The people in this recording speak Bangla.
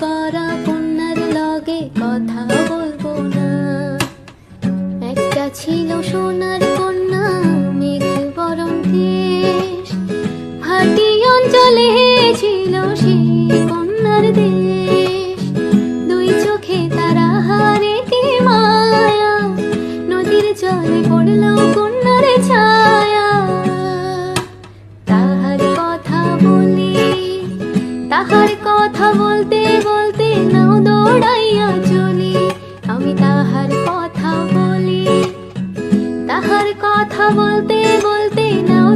করা কন্যার লগে কথা বলব না। একটা ছিল সোনার কন্যা মেঘের বরণ দেশ। ভাটি অঞ্চলে ছিল সে কন্যার দেশ। দুই চোখে তারা হারে মায়া, নদীর জলে পড়ল কথা বলতে বলতে নাও দৌড়াইয়া চলি। আমি তাহার কথা বলি। তাহার কথা বলতে বলতে নাও